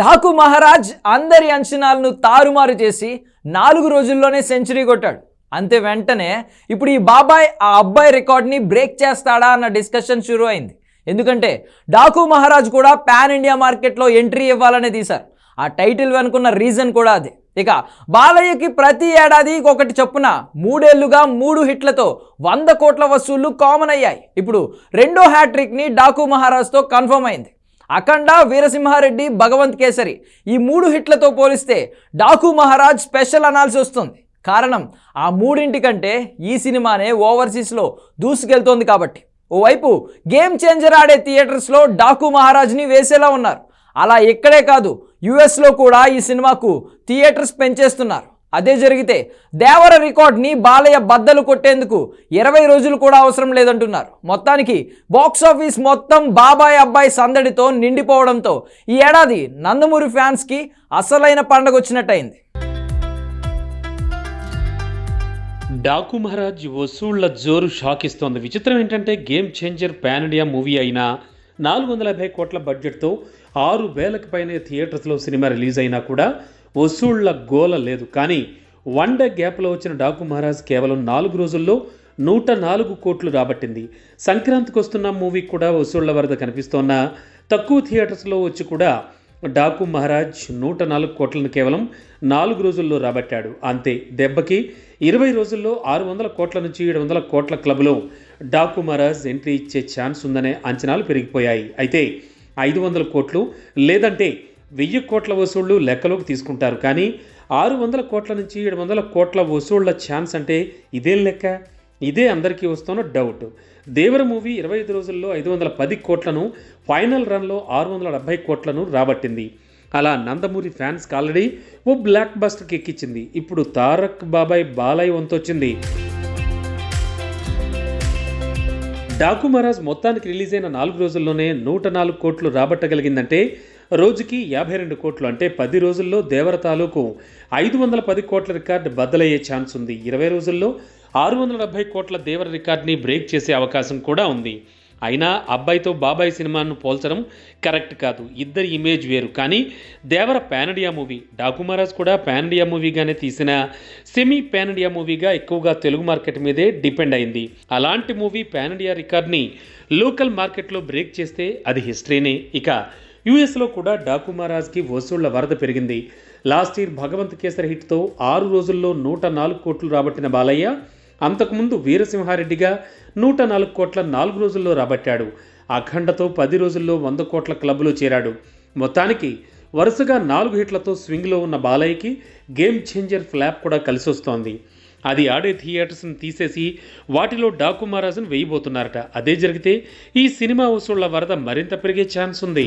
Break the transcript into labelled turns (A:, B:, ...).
A: ఢాకు మహారాజ్ అందరి అంచనాలను తారుమారు చేసి నాలుగు రోజుల్లోనే సెంచరీ కొట్టాడు. అంతే వెంటనే ఇప్పుడు ఈ బాబాయ్ ఆ అబ్బాయి రికార్డ్ని బ్రేక్ చేస్తాడా అన్న డిస్కషన్ షురూ అయింది. ఎందుకంటే డాకు మహారాజ్ కూడా పాన్ ఇండియా మార్కెట్లో ఎంట్రీ ఇవ్వాలనే తీశారు. ఆ టైటిల్ వెనుకున్న రీజన్ కూడా అదే. ఇక బాలయ్యకి ప్రతి ఏడాది ఒకటి చొప్పున మూడేళ్ళుగా మూడు హిట్లతో వంద కోట్ల వసూళ్ళు కామన్ అయ్యాయి. ఇప్పుడు రెండో హ్యాట్రిక్ని డాకు మహారాజ్తో కన్ఫర్మ్ అయింది. అఖండ వీరసింహారెడ్డి భగవంత్ కేసరి ఈ మూడు హిట్లతో పోలిస్తే డాకు మహారాజ్ స్పెషల్ అనాల్సి వస్తుంది. కారణం ఆ మూడింటి కంటే ఈ సినిమానే ఓవర్సీస్లో దూసుకెళ్తోంది కాబట్టి. ఓవైపు గేమ్ చేంజర్ ఆడే థియేటర్స్లో డాకు మహారాజ్ని వేసేలా ఉన్నారు. అలా ఇక్కడే కాదు యుఎస్లో కూడా ఈ సినిమాకు థియేటర్స్ పెంచేస్తున్నారు. అదే జరిగితే దేవర రికార్డ్ని బాలయ్య బద్దలు కొట్టేందుకు ఇరవై రోజులు కూడా అవసరం లేదంటున్నారు. మొత్తానికి బాక్స్ ఆఫీస్ మొత్తం బాబాయ్ అబ్బాయి సందడితో నిండిపోవడంతో ఈ ఏడాది నందమూరి ఫ్యాన్స్కి అసలైన పండగ వచ్చినట్టయింది.
B: డాకు మహారాజ్ వసూళ్ళ జోరు షాక్ ఇస్తోంది విచిత్రం ఏంటంటే Game Changer pan India movie అయినా నాలుగు వందల యాభై కోట్ల బడ్జెట్తో ఆరు వేలకు పైన థియేటర్స్లో సినిమా రిలీజ్ అయినా కూడా వసూళ్ళ గోల లేదు. కానీ వన్ డే గ్యాప్లో వచ్చిన డాకు మహారాజ్ కేవలం నాలుగు రోజుల్లో నూట నాలుగు కోట్లు రాబట్టింది. సంక్రాంతికి వస్తున్న మూవీ కూడా వసూళ్ళ వరద కనిపిస్తోన్న తక్కువ థియేటర్స్లో వచ్చి కూడా డాకు మహారాజ్ నూట నాలుగు కోట్లను కేవలం నాలుగు రోజుల్లో రాబట్టాడు. అంతే దెబ్బకి ఇరవై రోజుల్లో ఆరు వందల కోట్ల నుంచి ఏడు వందల కోట్ల క్లబ్లో డాకు మహారాజ్ ఎంట్రీ ఇచ్చే ఛాన్స్ ఉందనే అంచనాలు పెరిగిపోయాయి. అయితే ఐదు వందల కోట్లు లేదంటే వెయ్యి కోట్ల వసూళ్ళు లెక్కలోకి తీసుకుంటారు. కానీ ఆరు వందల కోట్ల నుంచి ఏడు వందల కోట్ల వసూళ్ళ ఛాన్స్ అంటే ఇదేం లెక్క. ఇదే అందరికీ వస్తున్న డౌట్. దేవర మూవీ ఇరవై ఐదు రోజుల్లో ఐదు వందల పది కోట్లను ఫైనల్ రన్లో ఆరు వందల డెబ్బై కోట్లను రాబట్టింది. అలా నందమూరి ఫ్యాన్స్కి ఆల్రెడీ ఓ బ్లాక్ బస్టర్కి ఎక్కించింది ఇప్పుడు తారక్ బాబాయ్ బాలయ్య వంతొచ్చింది. డాకు మహారాజ్ మొత్తానికి రిలీజ్ అయిన నాలుగు రోజుల్లోనే నూట నాలుగు కోట్లు రాబట్టగలిగిందంటే రోజుకి యాభై రెండు కోట్లు అంటే పది రోజుల్లో దేవర తాలూకు ఐదు వందల పది కోట్ల రికార్డు బద్దలయ్యే ఛాన్స్ ఉంది. ఇరవై రోజుల్లో ఆరు వందల డెబ్బై కోట్ల దేవర రికార్డ్ని బ్రేక్ చేసే అవకాశం కూడా ఉంది. అయినా అబ్బాయితో బాబాయ్ సినిమాను పోల్చడం కరెక్ట్ కాదు. ఇద్దరి ఇమేజ్ వేరు. కానీ దేవర పానడియా మూవీ డాకుమారాజ్ కూడా పానడియా మూవీగానే తీసిన సెమీ పానడియా మూవీగా ఎక్కువగా తెలుగు మార్కెట్ మీదే డిపెండ్ అయింది. అలాంటి మూవీ పానడియా రికార్డ్ని లోకల్ మార్కెట్లో బ్రేక్ చేస్తే అది హిస్టరీనే. ఇక యుఎస్లో కూడా డాకు మహారాజ్కి వసూళ్ళ వరద పెరిగింది. లాస్ట్ ఇయర్ భగవంత్ కేసరి హిట్తో ఆరు రోజుల్లో నూట నాలుగు కోట్లు రాబట్టిన బాలయ్య అంతకుముందు వీరసింహారెడ్డిగా నూట నాలుగు కోట్ల నాలుగు రోజుల్లో రాబట్టాడు. అఖండతో పది రోజుల్లో వంద కోట్ల క్లబ్లో చేరాడు. మొత్తానికి వరుసగా నాలుగు హిట్లతో స్వింగ్లో ఉన్న బాలయ్యకి గేమ్ చేంజర్ ఫ్లాప్ కూడా కలిసొస్తోంది అది ఆడే థియేటర్స్ని తీసేసి వాటిలో డాకు మహారాజును వేయబోతున్నారట. అదే జరిగితే ఈ సినిమా వసూళ్ళ వరద మరింత పెరిగే ఛాన్స్ ఉంది.